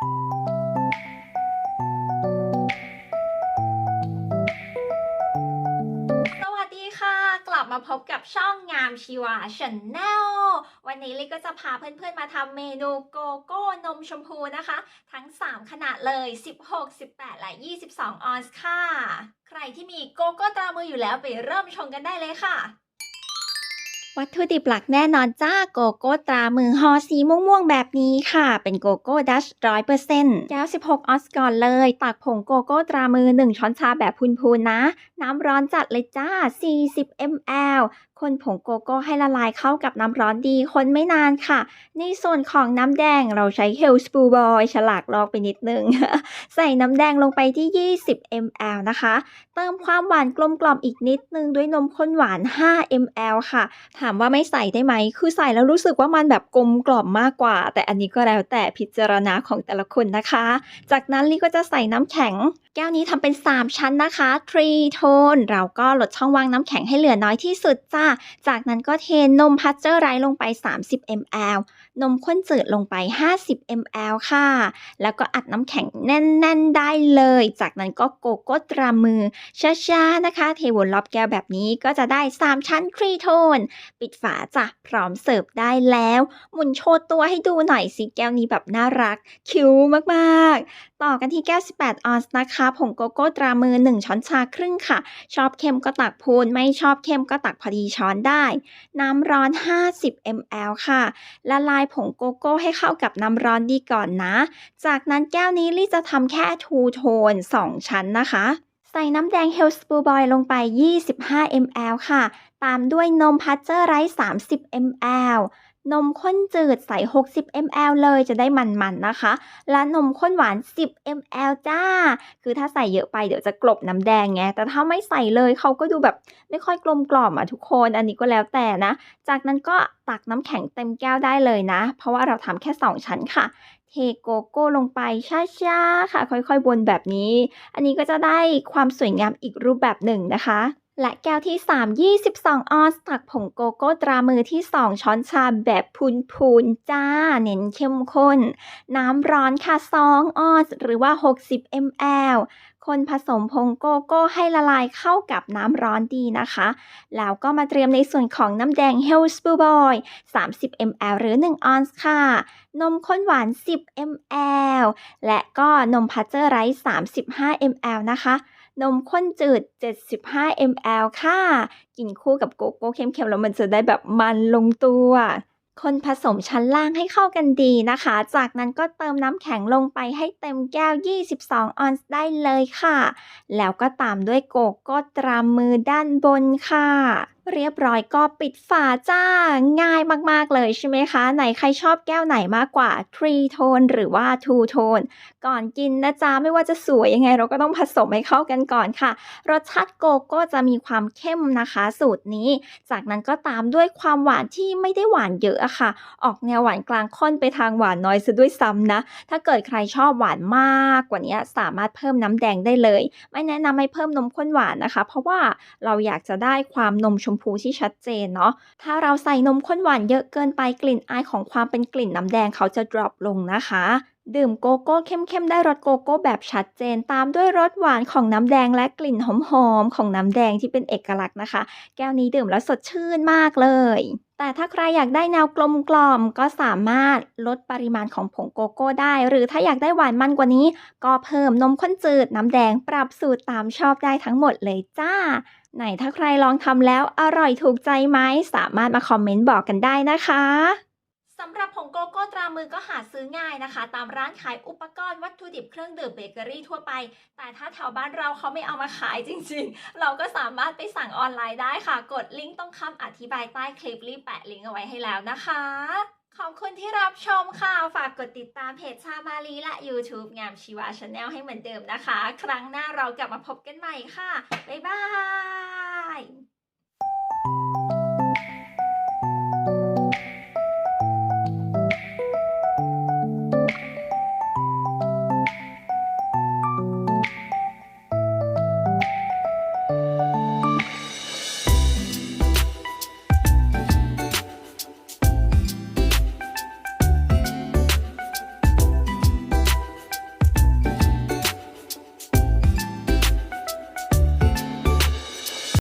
สวัสดีค่ะ กลับมาพบกับช่องงามชีวาชนแนลวันนี้ลิก็จะพาเพื่อนๆมาทำเมนูโกโก้นมชมพูนะคะ ทั้ง 3 ขนาดเลย 16 18 และ 22 ออนซ์ค่ะ ใครที่มีโกโก้ตรามืออยู่แล้วไปเริ่มชงกันได้เลยค่ะ วัตถุดิบหลักแน่นอนจ้าโกโก้ตรามือหอสีม่วงๆแบบนี้ค่ะ เป็นโกโก้ดัชร้อยเปอร์เซ็นต์แก้ว16ออนซ์ก่อนเลย ตักผงโกโก้ตรามือ1ช้อนชาแบบพูนๆนะ น้ำร้อนจัดเลยจ้า 40 ml คนผงโกโก้ให้ละลายเข้ากับน้ำร้อนดี คนไม่นานค่ะ ในส่วนของน้ำแดงเราใช้เฮลสปูบอยฉลากลอกไปนิดนึง ใส่น้ำแดงลงไปที่ 20 ml นะคะ เติมความหวานกลมกล่อมอีกนิดนึงด้วยนมข้นหวาน 5 ml ค่ะามว่าไม่ใส่ได้ไหม คือใส่แล้วรู้สึกว่ามันแบบกลมกล่อมมากกว่า แต่อันนี้ก็แล้วแต่พิจารณาของแต่ละคนนะคะ จากนั้นลี่ก็จะใส่น้ำแข็ง แก้วนี้ทำเป็น 3 ชั้นนะคะทรีโทนเราก็ลดช่องว่างน้ำแข็งให้เหลือน้อยที่สุดจ้า จากนั้นก็เทนมพัชเจอร์ไรซ์ลงไป 30 ml นมข้นจืดลงไป 50 ml ค่ะ แล้วก็อัดน้ำแข็งแน่น ๆ ได้เลย จากนั้นก็โกโก้ตรามือช้าๆนะคะ เทวนรอบแก้วแบบนี้ก็จะได้ 3 ชั้นทรีโทนปิดฝาจ้ะพร้อมเสิร์ฟได้แล้ว หมุนโชว์ตัวให้ดูหน่อยสิแก้วนี้แบบน่ารัก คิ้วมากๆ ต่อกันที่แก้ว 18 ออนซ์นะคะ ผงโกโก้ตรามือ 1 ช้อนชาครึ่งค่ะ ชอบเค็มก็ตักพูน ไม่ชอบเค็มก็ตักพอดีช้อนได้ น้ำร้อน 50 ml ค่ะ ละลายผงโกโก้ให้เข้ากับน้ำร้อนดีก่อนนะ จากนั้นแก้วนี้ลี่จะทำแค่ทูโทน2 ชั้นนะคะ ใส่น้ำแดงเฮลสปูบอยลงไป 25 ml ค่ะ ตามด้วยนมพัชเจอร์ไรซ์30 ml นมข้นจืดใส่ 60 ml เลยจะได้มันๆนะคะ และนมข้นหวาน 10 ml จ้า คือถ้าใส่เยอะไปเดี๋ยวจะกลบน้ำแดงไง แต่ถ้าไม่ใส่เลยเขาก็ดูแบบไม่ค่อยกลมกล่อมอะทุกคน อันนี้ก็แล้วแต่นะ จากนั้นก็ตักน้ำแข็งเต็มแก้วได้เลยนะ เพราะว่าเราทำแค่ 2 ชั้นค่ะ เทโกโก้ลงไปช้าๆค่ะ ค่อยๆวนแบบนี้ อันนี้ก็จะได้ความสวยงามอีกรูปแบบหนึ่งนะคะ และแก้วที่ 3 22 ออนซ์ตักผงโกโก้ตรามือที่ 2 ช้อนชาแบบพูนๆจ้า เน้นเข้มข้น น้ำร้อนค่ะ 2 ออนซ์หรือว่า 60 ml คนผสมผงโกโก้ให้ละลายเข้ากับน้ำร้อนดีนะคะ แล้วก็มาเตรียมในส่วนของน้ำแดง h e l l s b l u e Boy 30 ml หรือ 1 ออนซ์ค่ะ นมข้นหวาน 10 ml และก็นมพัชเจอร์ไรซ์35 ml นะคะ นมข้นจืด 75 ml ค่ะ กินคู่กับโกโก้เค็มๆแล้วมันจะได้แบบมันลงตัว คนผสมชั้นล่างให้เข้ากันดีนะคะ จากนั้นก็เติมน้ำแข็งลงไปให้เต็มแก้ว 22 ออนซ์ได้เลยค่ะ แล้วก็ตามด้วยโกโก้ตรามือด้านบนค่ะ เรียบร้อยก็ปิดฝาจ้า ง่ายมากๆเลยใช่ไหมคะ ไหนใครชอบแก้วไหนมากกว่า3โทนหรือว่า2โทนก่อนกินนะจ๊ะ ไม่ว่าจะสวยยังไงเราก็ต้องผสมให้เข้ากันก่อนค่ะ รสชาติโกโก้จะมีความเข้มนะคะ สูตรนี้ จากนั้นก็ตามด้วยความหวานที่ไม่ได้หวานเยอะอะค่ะ ออกแนวหวานกลางค่อนไปทางหวานน้อยซะด้วยซ้ำนะ ถ้าเกิดใครชอบหวานมากกว่านี้สามารถเพิ่มน้ำแดงได้เลย ไม่แนะนำให้เพิ่มนมข้นหวานนะคะ เพราะว่าเราอยากจะได้ความนมชมพูที่ชัดเจนเนาะ ถ้าเราใส่นมข้นหวานเยอะเกินไปกลิ่นอายของความเป็นกลิ่นน้ำแดงเขาจะ drop ลงนะคะ ดื่มโกโก้เข้มๆ ได้รสโกโก้แบบชัดเจน ตามด้วยรสหวานของน้ำแดงและกลิ่นหอมๆ ของน้ำแดงที่เป็นเอกลักษณ์นะคะ แก้วนี้ดื่มแล้วสดชื่นมากเลย แต่ถ้าใครอยากได้แนวกลมกล่อมก็สามารถลดปริมาณของผงโกโก้ได้ หรือถ้าอยากได้หวานมันกว่านี้ ก็เพิ่มนมข้นจืดน้ำแดงปรับสูตรตามชอบได้ทั้งหมดเลยจ้า ไหนถ้าใครลองทำแล้วอร่อยถูกใจไหมสามารถมาคอมเมนต์บอกกันได้นะคะ สำหรับผงโกโก้ตรามือก็หาซื้อง่ายนะคะ ตามร้านขายอุปกรณ์วัตถุดิบเครื่องดื่มเบเกอรี่ทั่วไป แต่ถ้าแถวบ้านเราเขาไม่เอามาขายจริงๆ เราก็สามารถไปสั่งออนไลน์ได้ค่ะ กดลิงก์ตรงคำอธิบายใต้คลิปรีบแปะลิงก์เอาไว้ให้แล้วนะคะ ขอบคุณที่รับชมค่ะ ฝากกดติดตามเพจชามาลีและ YouTube งามชีวาชาแนลให้เหมือนเดิมนะคะ ครั้งหน้าเรากลับมาพบกันใหม่ค่ะบ๊ายบาย